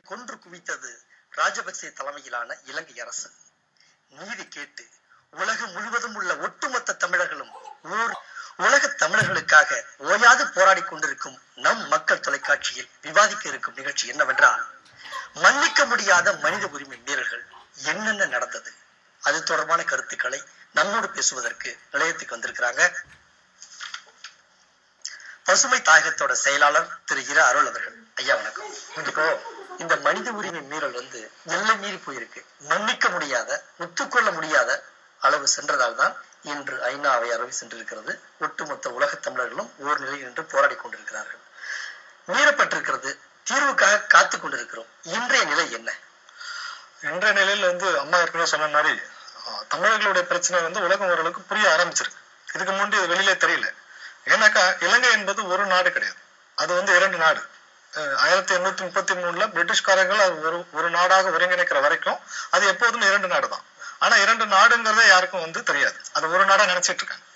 கொன்று குவித்தது ராஜபக்சே தலைமையிலான இலங்கை அரசு. நீதி கேட்டு உலகம் முழுவதும் உள்ள ஒட்டுமொத்த தமிழர்களும் ஊர் உலக தமிழர்களுக்காக ஓயாது போராடி கொண்டிருக்கும் நம் மக்கள் தொலைக்காட்சியில் விவாதிக்க இருக்கும் நிகழ்ச்சி என்னவென்றால் மன்னிக்க முடியாத மனித உரிமை மீறல்கள் என்னென்ன நடந்தது? அது தொடர்பான கருத்துக்களை நம்மோடு பேசுவதற்கு நிலையத்துக்கு வந்திருக்கிறாங்க பசுமை தாயகத்தோட செயலாளர் திரு இர அருள் அவர்கள். ஐயா வணக்கம். இப்போ இந்த மனித உரிமை மீறல் வந்து எல்லை மீறி போயிருக்கு. மன்னிக்க முடியாத ஒத்துக்கொள்ள முடியாத அளவு சென்றதால் தான் இன்று ஐநா அவை அளவு சென்றிருக்கிறது. ஒட்டுமொத்த உலகத் தமிழர்களும் ஓர் நிலையில் நின்று போராடி கொண்டிருக்கிறார்கள். மீறப்பட்டிருக்கிறது. தீர்வுக்காக காத்து கொண்டிருக்கிறோம். இன்றைய நிலை என்ன? இன்றைய நிலையில வந்து அம்மா ஏற்கனவே சொன்ன மாதிரி ஆஹ், தமிழர்களுடைய பிரச்சனை வந்து உலகம் ஓரளவுக்கு புரிய ஆரம்பிச்சிருக்கு. இதுக்கு முன்னாடி இது வெளியிலே தெரியல. ஏன்னாக்கா இலங்கை என்பது ஒரு நாடு கிடையாது. அது வந்து இரண்டு நாடு. ஆயிரத்தி எண்ணூத்தி முப்பத்தி மூணுல பிரிட்டிஷ்காரர்கள் அது ஒரு ஒரு நாடாக ஒருங்கிணைக்கிற வரைக்கும் அது எப்போதும் இரண்டு நாடு தான் ஆனா இரண்டு நாடுங்கிறதே யாருக்கும் வந்து தெரியாது. அது ஒரு நாடா நினைச்சிட்டு இருக்காங்க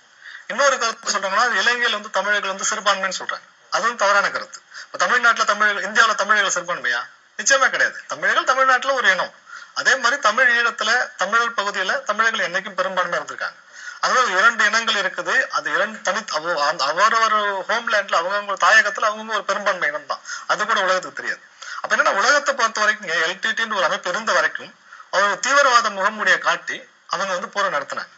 இன்னொரு கருத்து சொல்றாங்கன்னா இலங்கையில வந்து தமிழர்கள் வந்து சிறுபான்மைன்னு சொல்றாங்க. அதுவும் தவறான கருத்து. இப்ப தமிழ்நாட்டுல தமிழர்கள் இந்தியாவுல தமிழர்கள் சிறுபான்மையா? நிச்சயமா கிடையாது. தமிழர்கள் தமிழ்நாட்டுல ஒரு இனம். அதே மாதிரி தமிழ் ஈழத்துல தமிழர் பகுதியில தமிழர்கள் என்னைக்கும் பெரும்பான்மை இருந்திருக்காங்க. அதனால இரண்டு இனங்கள் இருக்குது. அது இரண்டு தனி அவ- அந்த அவரவர் ஹோம்லேண்ட்ல அவங்கவுங்க தாயகத்துல அவங்கவுங்க ஒரு பெரும்பான்மை இனம் தான் அது கூட உலகத்துக்கு தெரியாது. அப்ப என்னன்னா உலகத்தை பொறுத்த வரைக்கும் எல்டிடின்னு ஒரு அமைப்பு இருந்த வரைக்கும் அவங்க தீவிரவாத முகமுடியை காட்டி அவங்க வந்து போரை நடத்தினாங்க.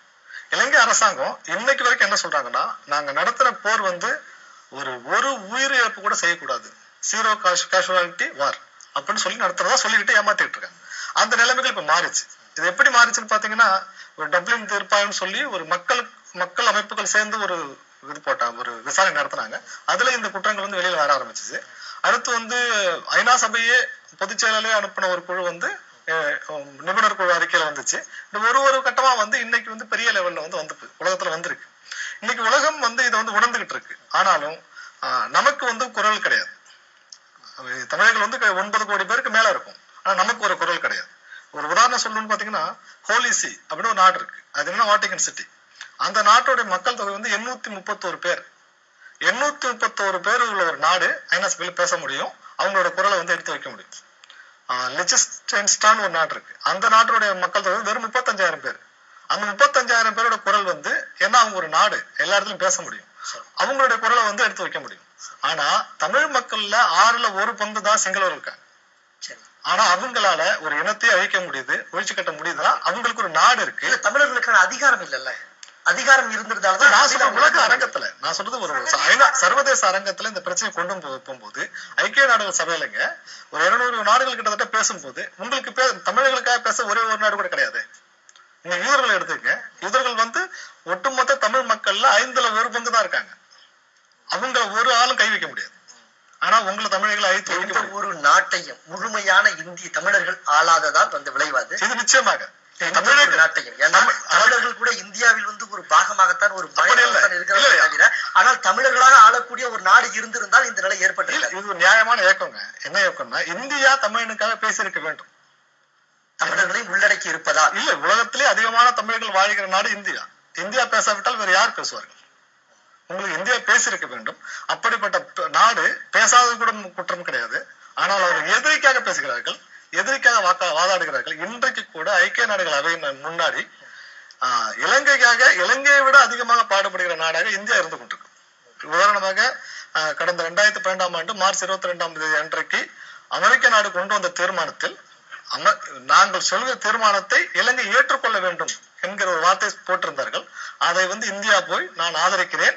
இலங்கை அரசாங்கம் இன்னைக்கு வரைக்கும் என்ன சொல்றாங்கன்னா நாங்க நடத்தின போர் வந்து ஒரு ஒரு உயிரிழப்பு கூட செய்யக்கூடாது. சீரோ காஷ் கேஷுவாலிட்டி வார் அப்படின்னு சொல்லி நடத்துறதா சொல்லிக்கிட்டு ஏமாத்திட்டு இருக்காங்க. அந்த நிலைமைகள் இப்ப மாறிச்சு இது எப்படி மாறிச்சுன்னு பாத்தீங்கன்னா ஒரு டப்ளின் தீர்ப்பாயம் சொல்லி ஒரு மக்கள் மக்கள் அமைப்புகள் சேர்ந்து ஒரு இது போட்டாங்க ஒரு விசாரணை நடத்தினாங்க. அதுல இந்த குற்றங்கள் வந்து வெளியில வர ஆரம்பிச்சிச்சு. அடுத்து வந்து ஐநா சபையே பொதுச் செயலாளரே அனுப்பின ஒரு குழு வந்து நிபுணர் குழு அறிக்கையில வந்துச்சு. இந்த ஒரு ஒரு கட்டமா வந்து இன்னைக்கு வந்து பெரிய லெவல்ல வந்து வந்து உலகத்துல வந்திருக்கு. இன்னைக்கு உலகம் வந்து இதை வந்து உணர்ந்துகிட்டு இருக்கு. ஆனாலும் ஆஹ், நமக்கு வந்து குரல் கிடையாது. தமிழர்கள் வந்து ஒன்பது கோடி பேருக்கு மேல இருக்கும். ஆனா நமக்கு ஒரு குரல் என்ன சொல்லணும்னு பாத்தீங்கன்னா ஹோலிசி அப்படின்னு ஒரு நாடு இருக்கு. அது என்ன வாட்டிகன் சிட்டி அந்த நாட்டோட மக்கள் தொகை வந்து எண்ணூத்தி முப்பத்தோரு பேர். எண்ணூத்தி முப்பத்தோரு பேர் உள்ள ஒரு நாடு ஐநா சபையில் பேச முடியும். அவங்களோட குரலை வந்து எடுத்து வைக்க முடியும். லெஜிஸ்டன்ஸ்டான் ஒரு நாடு இருக்கு. அந்த நாட்டுடைய மக்கள் தொகை வெறும் முப்பத்தஞ்சாயிரம் பேர். அந்த முப்பத்தஞ்சாயிரம் பேரோட குரல் வந்து ஏன்னா அவங்க ஒரு நாடு. எல்லா இடத்துலயும் பேச முடியும். அவங்களுடைய குரலை வந்து எடுத்து வைக்க முடியும். ஆனா தமிழ் மக்கள்ல ஆறுல ஒரு பங்கு தான் சிங்களவர் இருக்காங்க. ஆனா அவங்களால ஒரு இனத்தை அழிக்க முடியுது ஒழிச்சு கட்ட முடியுதுன்னா அவங்களுக்கு ஒரு நாடு இருக்கு. தமிழர்களுக்கான அதிகாரம் இல்லல்ல. அதிகாரம் இருந்திருந்தால்தான் நான் சொல்ற உலக அரங்கத்துல நான் சொல்றது ஒரு சர்வதேச அரங்கத்துல இந்த பிரச்சனையை கொண்டு போகும்போது ஐக்கிய நாடுகள் சபையிலங்க ஒரு இருநூறு நாடுகள் கிட்டத்தட்ட பேசும்போது உங்களுக்கு பே தமிழர்களுக்காக பேச ஒரே ஒரு நாடு கூட கிடையாது. நீங்க யூதர்களை எடுத்துக்கங்க. யூதர்கள் வந்து ஒட்டுமொத்த தமிழ் மக்கள்ல ஐந்துல ஒரு பங்கு தான் இருக்காங்க. அவங்க ஒரு ஆளும் கை வைக்க முடியாது. ஆனா உங்களை தமிழர்களை அழித்து எந்த ஒரு நாட்டையும் முழுமையான இந்திய தமிழர்கள் ஆளாததால் வந்த விளைவாது. இது நிச்சயமாக. நாட்டையும். ஏன்னா தமிழ்- தமிழர்கள் கூட இந்தியாவில் வந்து ஒரு பாகமாகத்தான் ஒரு இருக்கிறதே? தவிர ஆனால் தமிழர்களாக ஆளக்கூடிய ஒரு நாடு இருந்திருந்தால் இந்த நிலை இல்ல, ஏற்பட்டிருக்காது. இது ஒரு நியாயமான இயக்கங்க. என்ன இயக்கம்னா இந்தியா தமிழனுக்காக பேசியிருக்க வேண்டும். தமிழர்களையும் உள்ளடக்கி இருப்பதால். இல்ல உலகத்திலே அதிகமான தமிழர்கள் வாழ்கிற நாடு இந்தியா. இந்தியா பேசாவிட்டால் வேற யார் பேசுவார்கள்? உங்களுக்கு இந்தியா பேசியிருக்க வேண்டும். அப்படிப்பட்ட நாடு பேசாதது கூட குற்றம் கிடையாது. ஆனால் அவர்கள் எதிரிக்காக பேசுகிறார்கள் எதிரிக்காக வாக்கா வாதாடுகிறார்கள். இன்றைக்கு கூட ஐக்கிய நாடுகள் அவையின் முன்னாடி ஆஹ், இலங்கைக்காக இலங்கையை விட அதிகமாக பாடுபடுகிற நாடாக இந்தியா இருந்து கொண்டிருக்கும். உதாரணமாக கடந்த ரெண்டாயிரத்தி பன்னெண்டாம் ஆண்டு மார்ச் இருபத்தி ரெண்டாம் தேதி அன்றைக்கு அமெரிக்க நாடு கொண்டு வந்த தீர்மானத்தில் அம நாங்கள் சொல்கிற தீர்மானத்தை இலங்கை ஏற்றுக்கொள்ள வேண்டும் என்கிற ஒரு வார்த்தை போட்டிருந்தார்கள். அதை வந்து இந்தியா போய் நான் ஆதரிக்கிறேன்.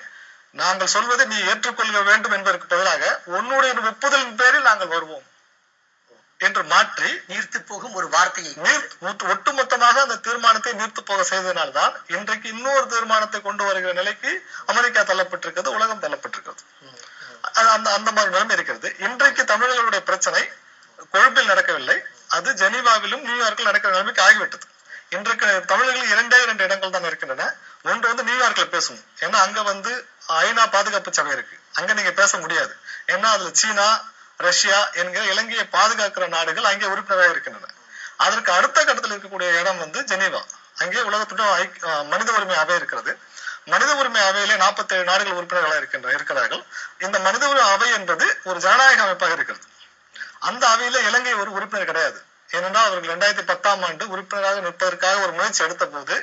நாங்கள் சொல்வதை நீ ஏற்றுக்கொள்ள வேண்டும் என்பதற்கு பதிலாக உன்னுடைய ஒப்புதலின் பேரில் நாங்கள் வருவோம் என்று மாற்றி நீர்த்து போகும் ஒரு வார்த்தையை ஒட்டுமொத்தமாக அந்த தீர்மானத்தை நீர்த்து போக செய்ததினால்தான் இன்றைக்கு இன்னொரு தீர்மானத்தை கொண்டு வருகிற நிலைக்கு அமெரிக்கா தள்ளப்பட்டிருக்கிறது உலகம் தள்ளப்பட்டிருக்கிறது. அந்த அந்த மாதிரி நிலைமை இருக்கிறது. இன்றைக்கு தமிழர்களுடைய பிரச்சனை கொழும்பில் நடக்கவில்லை. அது ஜெனீவாவிலும் நியூயார்க்கில் நடக்கிற நிலைமைக்கு ஆகிவிட்டது. இன்றைக்கு தமிழர்கள் இரண்டே இரண்டு இடங்கள் தான் இருக்கின்றன. ஒன்று வந்து நியூயார்க்ல பேசணும் ஏன்னா அங்க வந்து ஐநா பாதுகாப்பு சபை இருக்கு. அங்க நீங்க பேச முடியாது. ஏன்னா அதுல சீனா ரஷ்யா என்கிற இலங்கையை பாதுகாக்கிற நாடுகள் அங்கே உறுப்பினராக இருக்கின்றன. அதற்கு அடுத்த கட்டத்தில் இருக்கக்கூடிய இடம் வந்து ஜெனீவா. அங்கே உலகத்துடன் மனித உரிமை அவை இருக்கிறது. மனித உரிமை அவையிலே 47 நாடுகள் உறுப்பினர்களாக இருக்கின்ற இருக்கிறார்கள். இந்த மனித உரிமை அவை என்பது ஒரு ஜனநாயக அமைப்பாக இருக்கிறது. அந்த அவையில இலங்கை ஒரு உறுப்பினர் கிடையாது. ஏனென்றால் அவர்கள் ரெண்டாயிரத்தி பத்தாம் ஆண்டு உறுப்பினராக நிற்பதற்காக ஒரு முயற்சி எடுத்த போது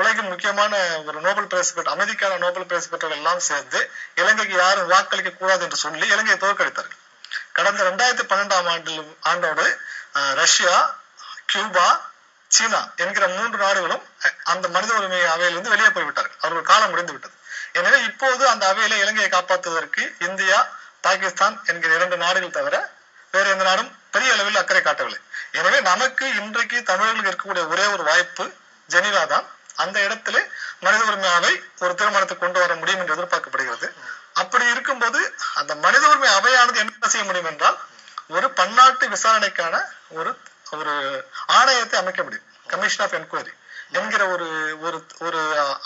உலகின் முக்கியமான ஒரு நோபல் பிரைஸ் பெற்ற அமைதிக்கான நோபல் பிரைஸ் பெற்றவர்கள் எல்லாம் சேர்ந்து இலங்கைக்கு யாரும் வாக்களிக்க கூடாது என்று சொல்லி இலங்கையை தோற்கடித்தார்கள். கடந்த ரெண்டாயிரத்தி பன்னெண்டாம் ஆண்டில் ஆண்டோடு ரஷ்யா கியூபா சீனா என்கிற மூன்று நாடுகளும் அந்த மனித உரிமை அவையிலிருந்து வெளியே போய்விட்டார்கள். அவர்கள் காலம் முடிந்து விட்டது. எனவே இப்போது அந்த அவையில இலங்கையை காப்பாற்றுவதற்கு இந்தியா பாகிஸ்தான் என்கிற இரண்டு நாடுகள் தவிர வேறு எந்த நாடும் பெரிய அளவில் அக்கறை காட்டவில்லை. எனவே நமக்கு இன்றைக்கு தமிழர்களுக்கு இருக்கக்கூடிய ஒரே ஒரு வாய்ப்பு ஜெனீவா தான். அந்த இடத்துல மனித உரிமையாவை ஒரு தீர்மானத்தை கொண்டு வர முடியும் என்று எதிர்பார்க்கப்படுகிறது. அப்படி இருக்கும்போது அந்த மனித உரிமை அவையானது என்ன செய்ய முடியும் என்றால் ஒரு பன்னாட்டு விசாரணைக்கான ஒரு ஒரு ஆணையத்தை அமைக்க முடியும். கமிஷன் ஆஃப் என்கொயரி என்கிற ஒரு ஒரு ஒரு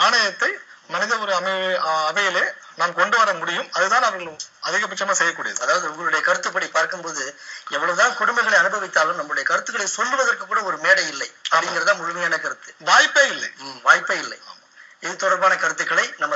ஆணையத்தை மனித ஒரு அமை அவையிலே நாம் கொண்டு வர முடியும். அதுதான் அவர்கள் அதிகபட்சமா செய்யக்கூடியது. அதாவது உங்களுடைய கருத்துப்படி பார்க்கும்போது எவ்வளவுதான் கொடுமைகளை அனுபவித்தாலும் நம்முடைய கருத்துக்களை சொல்லுவதற்கு கூட ஒரு மேடை இல்லை. அப்படிங்கறதா முழுமையான கருத்து. வாய்ப்பே இல்லை. வாய்ப்பே இல்லை. இது தொடர்பான கருத்துக்களை நம்ம